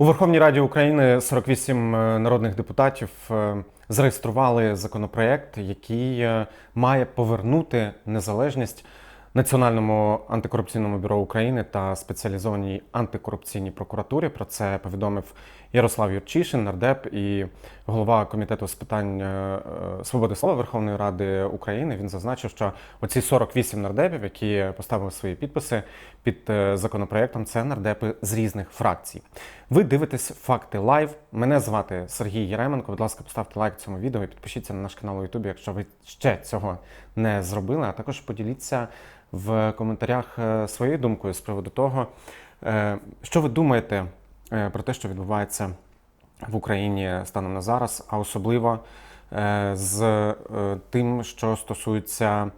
У Верховній Раді України 48 народних депутатів е, зареєстрували законопроект, який е, має повернути незалежність Національному антикорупційному бюро України та спеціалізованій антикорупційній прокуратурі. Про це повідомив Ярослав Юрчишин, нардеп і голова комітету з питань е, е, свободи слова Верховної Ради України. Він зазначив, що оці 48 нардепів, які поставили свої підписи під е, законопроектом, це нардепи з різних фракцій. Ви дивитесь факти лайв. Мене звати Сергій Єременко. Будь ласка, поставте лайк цьому відео і підпишіться на наш канал у Ютубі, якщо ви ще цього не зробили. А також поділіться в коментарях своєю думкою з приводу того, що ви думаєте про те, що відбувається в Україні станом на зараз, а особливо е, з е, тим, що стосується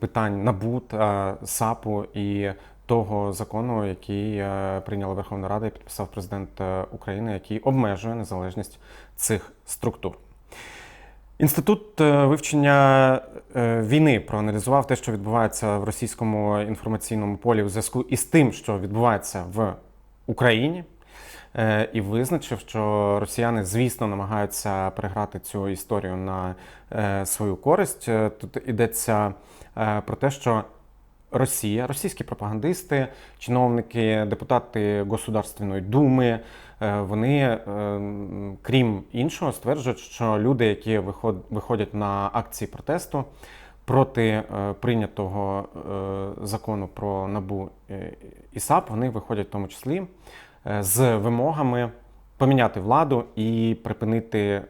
питань НАБУ та САПу і того закону, який е, прийняла Верховна Рада і підписав президент України, який обмежує незалежність цих структур. Інститут вивчення війни проаналізував те, що відбувається в російському інформаційному полі у зв'язку із тим, що відбувається в Україні, і визначив, що росіяни, звісно, намагаються переграти цю історію на е, свою користь. Е, Тут йдеться е, про те, що Росія, російські пропагандисти, чиновники, депутати Государственної думи, е, вони, е, крім іншого, стверджують, що люди, які виходять на акції протесту проти е, прийнятого е, закону про набу е, і САП, вони виходять в тому числі е, з вимогами. Поміняти владу і припинити е,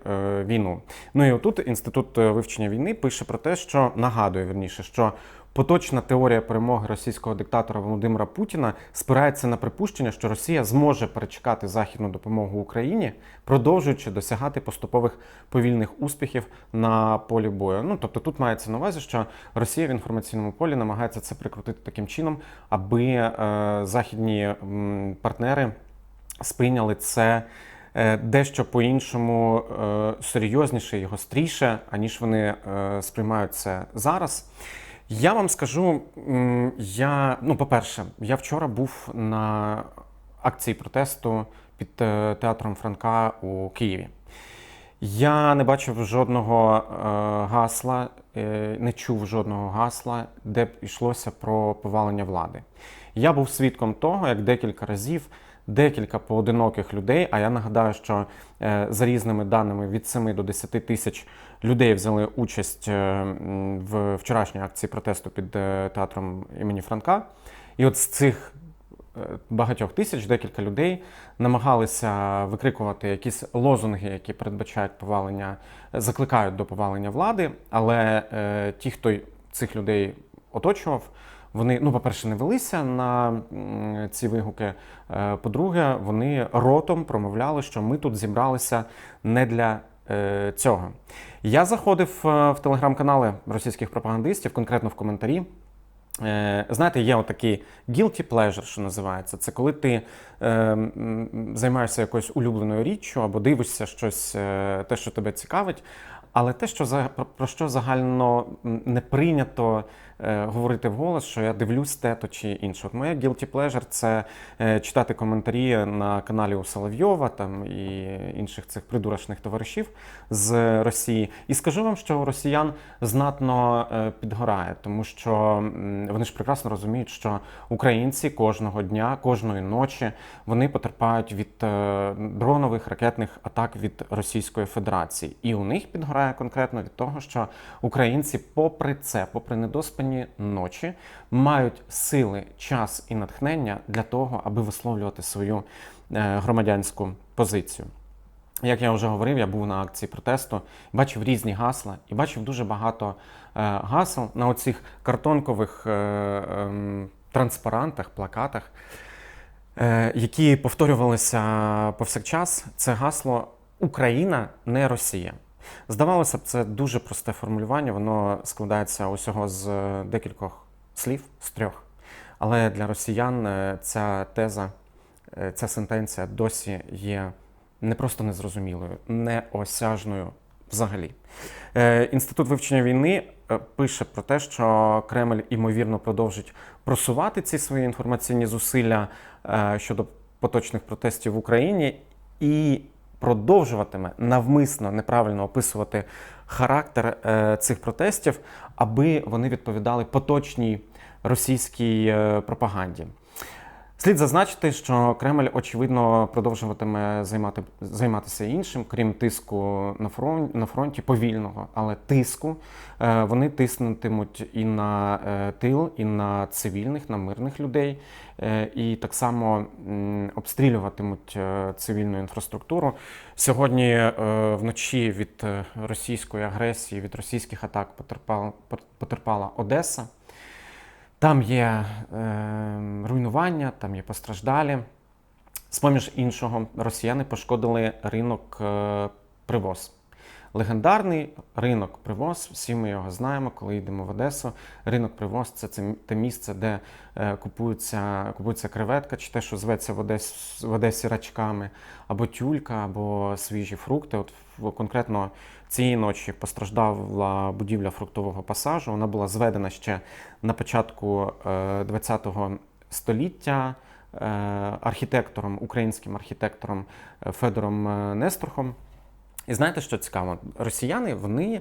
війну. Ну і отут інститут е, вивчення війни пише про те, що нагадує верніше, що поточна теорія перемоги російського диктатора Володимира Путіна спирається на припущення, що Росія зможе перечекати західну допомогу Україні, продовжуючи досягати поступових повільних успіхів на полі бою. Ну тобто тут мається на увазі, що Росія в інформаційному полі намагається це прикрутити таким чином, аби е, західні партнери сприйняли це е, дещо по-іншому е, серйозніше і гостріше, аніж вони е, сприймають це зараз. Я вам скажу, я, ну, по-перше, я вчора був на акції протесту під театром Франка у Києві. Я не бачив жодного гасла, не чув жодного гасла, де б йшлося про повалення влади. Я був свідком того, як декілька разів декілька поодиноких людей, а я нагадаю, що е, за різними даними від 7 до 10 тисяч людей взяли участь е, в вчорашній акції протесту під е, театром імені Франка. І от з цих багатьох тисяч декілька людей намагалися викрикувати якісь лозунги, які передбачають повалення, закликають до повалення влади. Але е, ті, хто цих людей оточував, вони, ну, по-перше, не велися на ці вигуки. Е, По-друге, вони ротом промовляли, що ми тут зібралися не для е, цього. Я заходив е, в телеграм-канали російських пропагандистів, конкретно в коментарі. Знаєте, є отакий guilty pleasure, що називається. Це коли ти е, займаєшся якоюсь улюбленою річчю або дивишся щось, те, що тебе цікавить, але те, що за про- що загально не прийнято говорити вголос, що я дивлюсь те, то чи інше. От моє guilty pleasure – це е, читати коментарі на каналі у Соловйова там і інших цих придурочних товаришів з Росії. І скажу вам, що у росіян знатно е, підгорає, тому що вони ж прекрасно розуміють, що українці кожного дня, кожної ночі вони потерпають від е, дронових ракетних атак від Російської Федерації. І у них підгорає конкретно від того, що українці, попри це, попри недоспані ночі, мають сили, час і натхнення для того, аби висловлювати свою е, громадянську позицію. Як я вже говорив, я був на акції протесту, бачив різні гасла і бачив дуже багато е, гасел на оцих картонкових е, ем, транспарантах, плакатах, які повторювалися повсякчас. Це гасло Україна не Росія. Здавалося б, це дуже просте формулювання, воно складається усього з е, декількох слів, з трьох. Але для росіян е, ця теза, е, ця сентенція досі є не просто незрозумілою, неосяжною взагалі. Інститут вивчення війни пише про те, що Кремль імовірно продовжить просувати ці свої інформаційні зусилля щодо поточних протестів в Україні і продовжуватиме навмисно неправильно описувати характер е, цих протестів, аби вони відповідали поточній російській е, пропаганді. Слід зазначити, що Кремль очевидно продовжуватиме займати, займатися іншим, крім тиску на фронті, на фронті повільного, але тиску Е, вони тиснутимуть і на е, тил, і на цивільних, на мирних людей, е, і так само обстрілюватимуть цивільну інфраструктуру. Сьогодні вночі від російської агресії, від російських атак потерпала Одеса. Там є е, руйнування, там є постраждалі. З-поміж іншого, росіяни пошкодили ринок е, привоз. Легендарний ринок привоз, всі ми його знаємо, коли йдемо в Одесу. Ринок привоз це, це те місце, де е, купується, купується креветка, чи те, що зветься в Одесі, в Одесі рачками, або тюлька, або свіжі фрукти. От конкретно цієї ночі постраждала будівля фруктового пасажу. Вона була зведена ще на початку е, ХХ століття е, архітектором, українським архітектором е, Федором Неструхом. І знаєте, що цікаво? Росіяни вони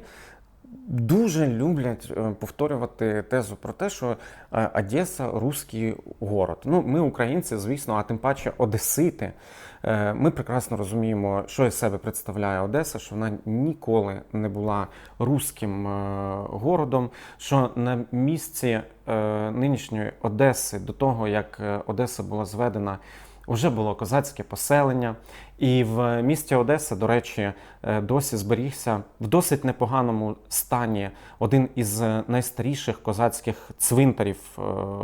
дуже люблять е, повторювати тезу про те, що е, Одеса русський город. Ну, ми, українці, звісно, а тим паче Одесити. е, Ми прекрасно розуміємо, що із себе представляє Одеса, що вона ніколи не була руським городом. Що на місці нинішньої Одеси, до того як Одеса була зведена. Уже було козацьке поселення, і в місті Одеса, до речі, е, досі зберігся в досить непоганому стані один із найстаріших козацьких цвинтарів е,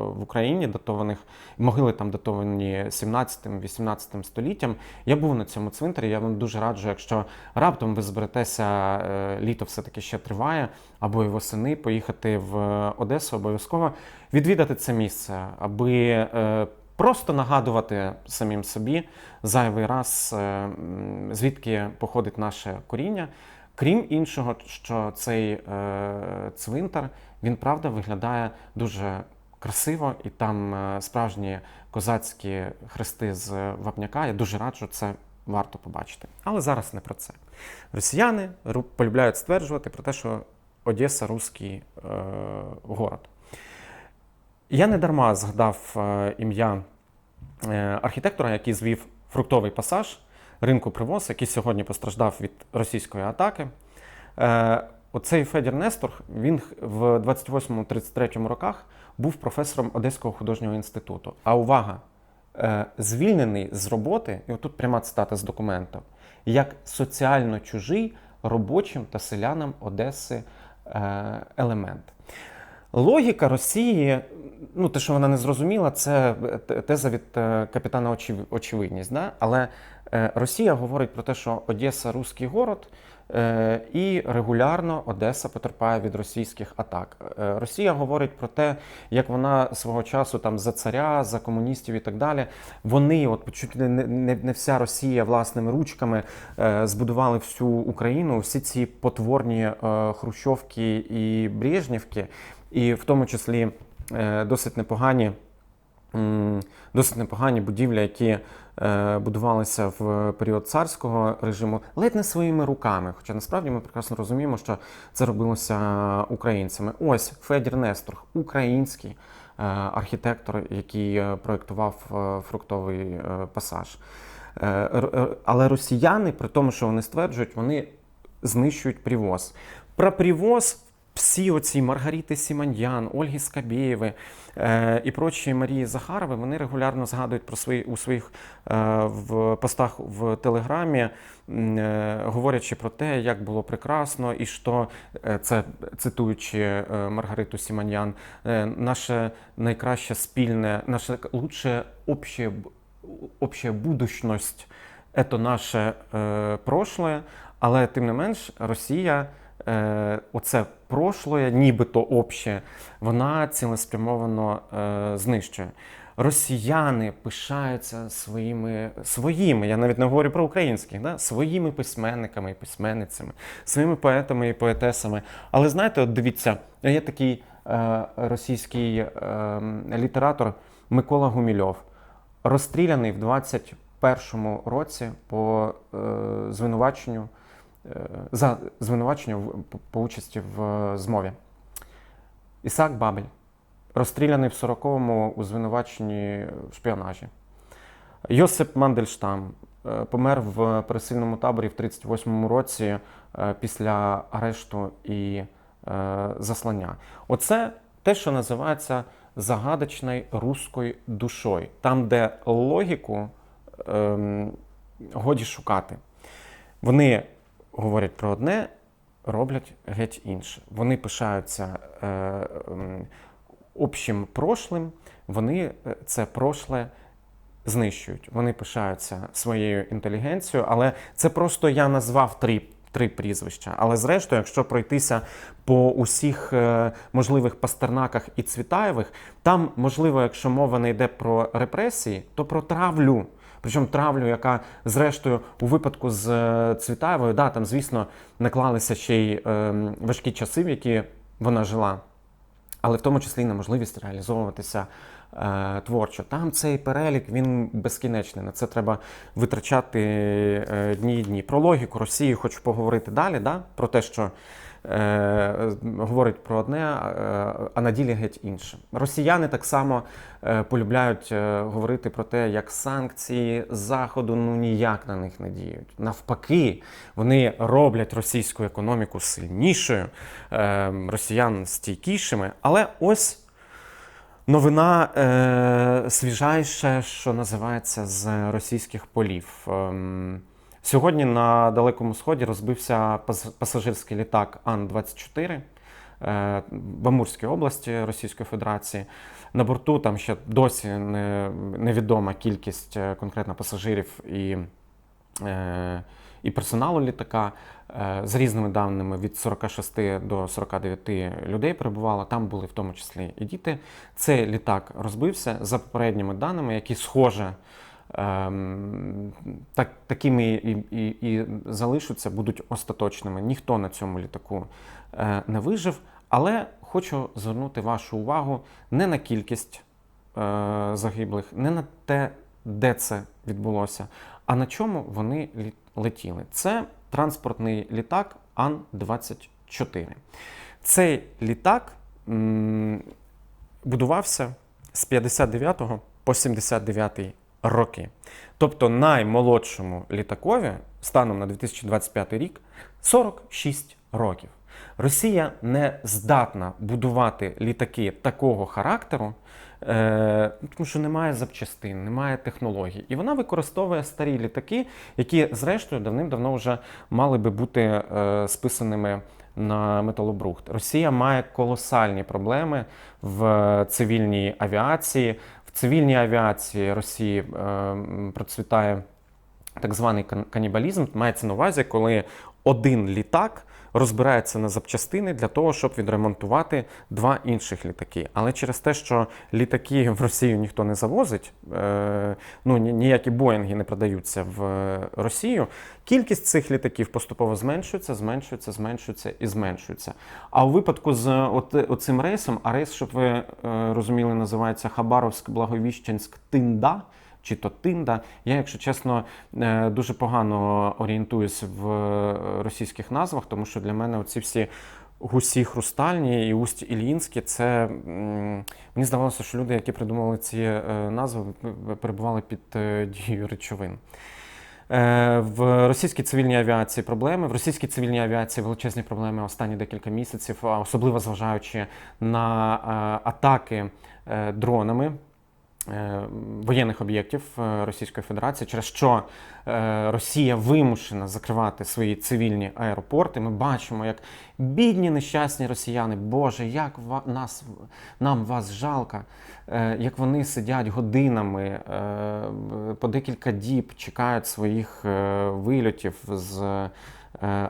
в Україні, датованих могили там датовані 17-18 століттям. Я був на цьому цвинтарі. Я вам дуже раджу, якщо раптом ви зберетеся, е, літо все-таки ще триває, або і восени поїхати в Одесу, обов'язково відвідати це місце, аби е, Просто нагадувати самим собі зайвий раз, е, звідки походить наше коріння. Крім іншого, що цей е, цвинтар він правда виглядає дуже красиво, і там е, справжні козацькі хрести з вапняка. Я дуже раджу це варто побачити. Але зараз не про це. Росіяни полюбляють стверджувати про те, що Одеса русський е, город. Я не дарма згадав е, ім'я е, архітектора, який звів фруктовий пасаж ринку привоз, який сьогодні постраждав від російської атаки. Е, Оцей Федір Нестор, він в 28-33 роках був професором Одеського художнього інституту. А увага! Звільнений з роботи, і отут пряма цитата з документу, як соціально чужий робочим та селянам Одеси елемент. Логіка Росії, ну те, що вона не зрозуміла, це е, теза від е, капітана очевидність. Да? Але е, Росія говорить про те, що Одеса русський город, і регулярно Одеса потерпає від російських атак. Росія говорить про те, як вона свого часу там за царя, за комуністів і так далі. Вони, от чуть не, не, не вся Росія власними ручками збудували всю Україну, всі ці потворні хрущовки і Брежнівки, і в тому числі досить непогані. Досить непогані будівлі, які е, будувалися в період царського режиму, ледь не своїми руками. Хоча насправді ми прекрасно розуміємо, що це робилося українцями. Ось Федір Нестор, український е, архітектор, який е, проєктував е, фруктовий е, пасаж. Е, Але росіяни, при тому, що вони стверджують, вони знищують привоз. Про привоз всі оці Маргарити Сіманьян, Ольги Скабєєви е, і прочі Марії Захарови, вони регулярно згадують про свої у своїх е, в постах в Телеграмі, е, говорячи про те, як було прекрасно, і що е, це цитуючи е, Маргариту Сіманьян, е, наше найкраще спільне, наше лучше обще, общая будущность це наше е, прошлое, але тим не менш Росія. Е, оце прошлое, нібито обще, вона цілеспрямовано е, знищує. Росіяни пишаються своїми, своїми, я навіть не говорю про українських, да? своїми письменниками і письменницями, своїми поетами і поетесами. Але знаєте, от дивіться, є такий е, російський е, літератор Микола Гумільов. розстріляний в 21-му році по е, звинуваченню за звинувачення в, по, участі в е, змові. Ісак Бабель розстріляний в 40-му у звинуваченні в шпіонажі. Йосип Мандельштам е, помер в пересильному таборі в 38-му році е, після арешту і е, заслання. Оце те, що називається загадочною руською душою, там, де логіку ем, годі шукати. Вони говорять про одне, роблять геть інше. Вони пишаються е, общим прошлим, вони е, це прошле знищують. Вони пишаються своєю інтелігенцією, але це просто я назвав три. Три прізвища. Але зрештою, якщо пройтися по усіх е, можливих пастернаках і Цвітаєвих, там, можливо, якщо мова не йде про репресії, то про травлю. Причому травлю, яка, зрештою, у випадку з е, Цвітаєвою, да, там, звісно, наклалися ще й е, важкі часи, в які вона жила але в тому числі і на можливість реалізовуватися е, творчо. Там цей перелік він безкінечний. На це треба витрачати е, дні і дні. Про логіку Росії хочу поговорити далі, да? про те, що е, говорить про одне, е, а на ділі геть інше. Росіяни так само е, полюбляють е, говорити про те, як санкції Заходу ну ніяк на них не діють. Навпаки, вони роблять російську економіку сильнішою, е, росіян стійкішими. Але ось. Новина е, свіжайша, що називається з російських полів. Ем, сьогодні на Далекому Сході розбився пас- пасажирський літак Ан-24 е, в Амурській області Російської Федерації. На борту там ще досі невідома кількість е, конкретно пасажирів і, е, і персоналу літака. За різними даними від 46 до 49 людей перебувало. Там були в тому числі і діти. Цей літак розбився за попередніми даними, які схоже. Ем, Так, такими і, і, і залишаться, будуть остаточними. Ніхто на цьому літаку е, не вижив. Але хочу звернути вашу увагу не на кількість е, загиблих, не на те, де це відбулося, а на чому вони летіли. Це транспортний літак Ан-24. Цей літак будувався з 59 по 79 роки. Тобто наймолодшому літакові станом на 2025 рік 46 років. Росія не здатна будувати літаки такого характеру, е, тому що немає запчастин, немає технологій. І вона використовує старі літаки, які, зрештою, давним-давно вже мали би бути е, списаними на металобрухт. Росія має колосальні проблеми в цивільній авіації. В цивільній авіації Росії е, процвітає так званий канібалізм. Мається на увазі, коли один літак розбирається на запчастини для того, щоб відремонтувати два інших літаки. Але через те, що літаки в Росію ніхто не завозить, е, ну ніякі Боїнги не продаються в е, Росію. Кількість цих літаків поступово зменшується, зменшується, зменшується і зменшується. А у випадку з от, оцим рейсом, а рейс, щоб ви е, розуміли, називається Хабаровськ-Благовіщенськ-Тинда чи то Тинда. Я, якщо чесно, е, дуже погано орієнтуюсь в е, російських назвах, тому що для мене оці всі гусі хрустальні і усть ілінські це мені здавалося, що люди, які придумали ці е, назви, перебували під дією речовин. В російській цивільній авіації проблеми. В російській цивільній авіації величезні проблеми останні декілька місяців, особливо зважаючи на атаки дронами воєнних об'єктів е, Російської Федерації, через що е, Росія вимушена закривати свої цивільні аеропорти. Ми бачимо, як бідні нещасні росіяни, Боже, як нас, нам вас жалко, е, як вони сидять годинами е, по декілька діб, чекають своїх е, вильотів з е,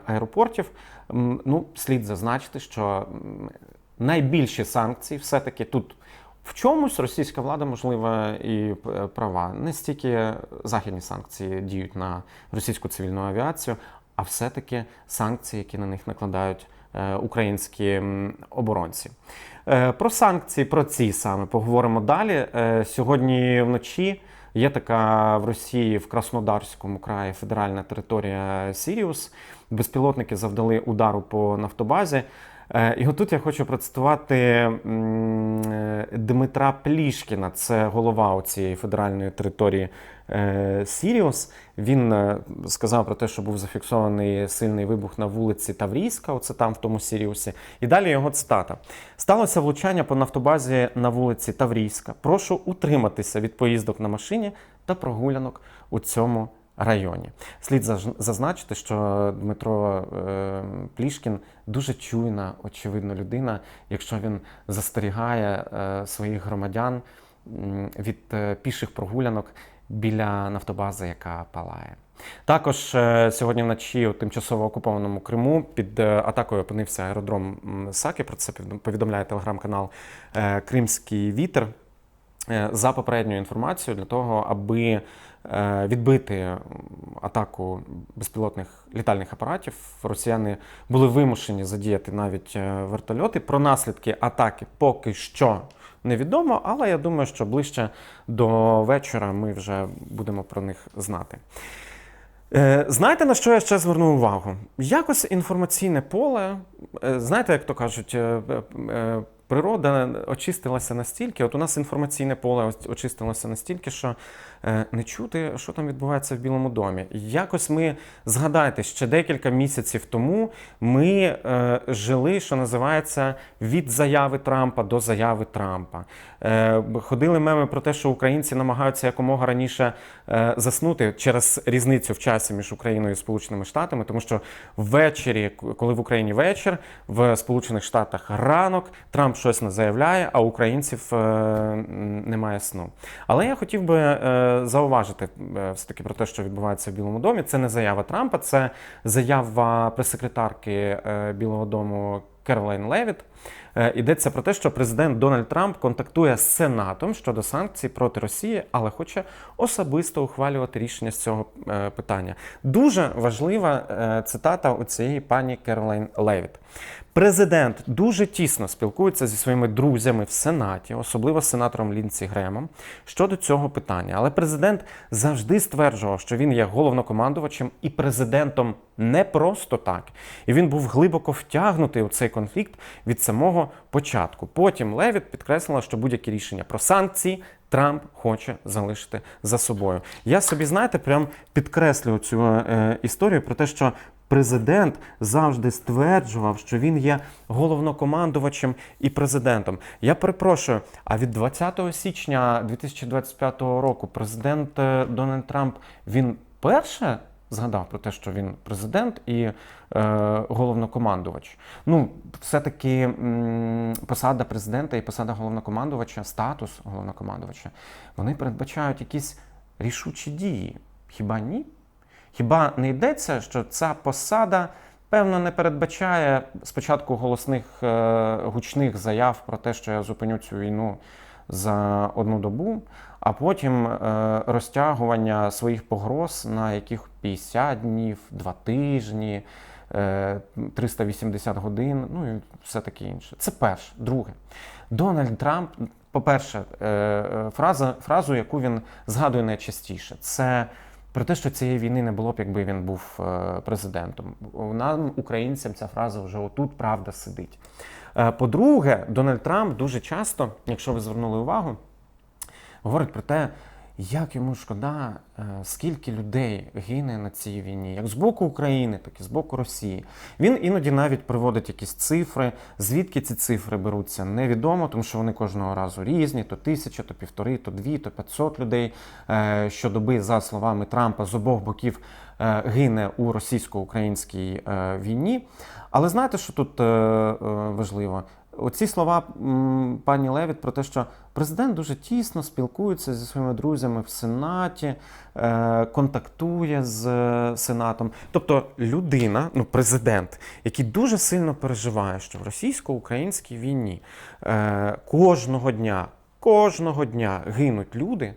аеропортів. Ну, слід зазначити, що найбільші санкції все-таки тут в чомусь російська влада, можливо, і е, права. Не стільки західні санкції діють на російську цивільну авіацію, а все-таки санкції, які на них накладають е, українські оборонці. Е, Про санкції, про ці саме поговоримо далі. Сьогодні вночі Є така в Росії в Краснодарському краї федеральна територія Сіріус. Безпілотники завдали удару по нафтобазі. Е, І отут я хочу процитувати е, Дмитра Плішкіна, це голова цієї федеральної території е, Сіріус. Він сказав про те, що був зафіксований сильний вибух на вулиці Таврійська, оце там в тому Сіріусі. І далі його цитата: сталося влучання по нафтобазі на вулиці Таврійська. Прошу утриматися від поїздок на машині та прогулянок у цьому районі. Слід зазначити, що Дмитро е, Плішкін дуже чуйна, очевидно, людина, якщо він застерігає е, своїх громадян від е, піших прогулянок біля нафтобази, яка палає. Також сьогодні вночі у тимчасово окупованому Криму під атакою опинився аеродром Саки. Про це повідомляє телеграм-канал Кримський вітер. За попередньою інформацією, для того, аби відбити атаку безпілотних літальних апаратів, росіяни були вимушені задіяти навіть е, вертольоти. Про наслідки атаки поки що невідомо, але я думаю, що ближче до вечора ми вже будемо про них знати. Е, Знаєте, на що я ще звернув увагу? Якось інформаційне поле, е, знаєте, як то кажуть, е, е, природа очистилася настільки, от у нас інформаційне поле очистилося настільки, що е, не чути, що там відбувається в Білому домі. Якось ми згадайте, ще декілька місяців тому ми е, жили, що називається, від заяви Трампа до заяви Трампа. Е, ходили меми про те, що українці намагаються якомога раніше е, заснути через різницю в часі між Україною і Сполученими Штатами, тому що ввечері, коли в Україні вечір, в Сполучених Штатах ранок, Трамп щось не заявляє, а українців е, немає сну. Але я хотів би е, зауважити е, все-таки про те, що відбувається в Білому домі. Це не заява Трампа, це заява прес-секретарки е, Білого Дому Керолайн Левіт. Е, Йдеться про те, що президент Дональд Трамп контактує з Сенатом щодо санкцій проти Росії, але хоче особисто ухвалювати рішення з цього е, питання. Дуже важлива е, цитата у цієї пані Керолайн Левіт. Президент дуже тісно спілкується зі своїми друзями в Сенаті, особливо з сенатором Лінці Гремом, щодо цього питання. Але президент завжди стверджував, що він є головнокомандувачем і президентом не просто так. І він був глибоко втягнутий у цей конфлікт від самого початку. Потім Левіт підкреслила, що будь-які рішення про санкції Трамп хоче залишити за собою. Я собі, знаєте, прям підкреслюю цю е, історію про те, що президент завжди стверджував, що він є головнокомандувачем і президентом. Я перепрошую, а від 20 січня 2025 року президент е, Дональд Трамп він перше згадав про те, що він президент і е, головнокомандувач. Ну, все-таки м, посада президента і посада головнокомандувача, статус головнокомандувача, вони передбачають якісь рішучі дії. Хіба ні? Хіба не йдеться, що ця посада, певно, не передбачає спочатку голосних е, гучних заяв про те, що я зупиню цю війну за одну добу, а потім е, розтягування своїх погроз на яких 50 днів, 2 тижні, е, 380 годин, ну і все таке інше. Це перше. Друге, Дональд Трамп, по-перше, е, е, фраза, фразу, яку він згадує найчастіше, це про те, що цієї війни не було б, якби він був е, президентом. Нам, українцям, ця фраза вже отут правда сидить. Е, По-друге, Дональд Трамп дуже часто, якщо ви звернули увагу, говорить про те, як йому шкода, е, скільки людей гине на цій війні, як з боку України, так і з боку Росії. Він іноді навіть приводить якісь цифри. Звідки ці цифри беруться, невідомо, тому що вони кожного разу різні: то тисяча, то півтори, то дві, то п'ятсот людей е, щодоби, за словами Трампа, з обох боків е, гине у російсько-українській війні. Але знаєте, що тут важливо? Оці слова пані Левіт про те, що президент дуже тісно спілкується зі своїми друзями в Сенаті, е, контактує з е, Сенатом. Тобто людина, ну президент, який дуже сильно переживає, що в російсько-українській війні е, кожного дня, кожного дня гинуть люди,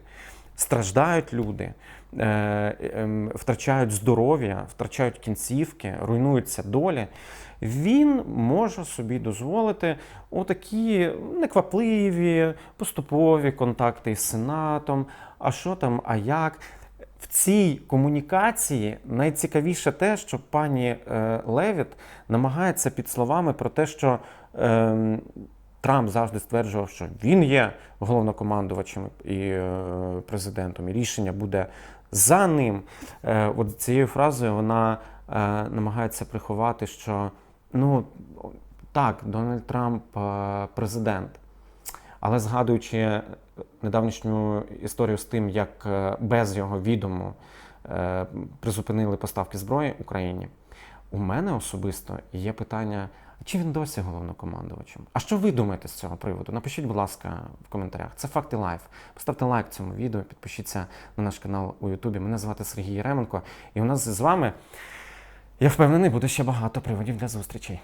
страждають люди. Е, ем, Втрачають здоров'я, втрачають кінцівки, руйнуються долі він може собі дозволити отакі неквапливі, поступові контакти із Сенатом, а що там, а як. В цій комунікації найцікавіше те, що пані е, Левіт намагається під словами про те, що е, Трамп завжди стверджував, що він є головнокомандувачем і е, президентом, і рішення буде за ним. Е, от цією фразою вона е, намагається приховати, що ну так, Дональд Трамп е, президент. Але згадуючи недавнішню історію з тим, як без його відому призупинили поставки зброї Україні, у мене особисто є питання: чи він досі головнокомандувачем? А що ви думаєте з цього приводу? Напишіть, будь ласка, в коментарях. Це факти лайф. Поставте лайк цьому відео, підпишіться на наш канал у Ютубі. Мене звати Сергій Єременко, і у нас з вами, я впевнений, буде ще багато приводів для зустрічей.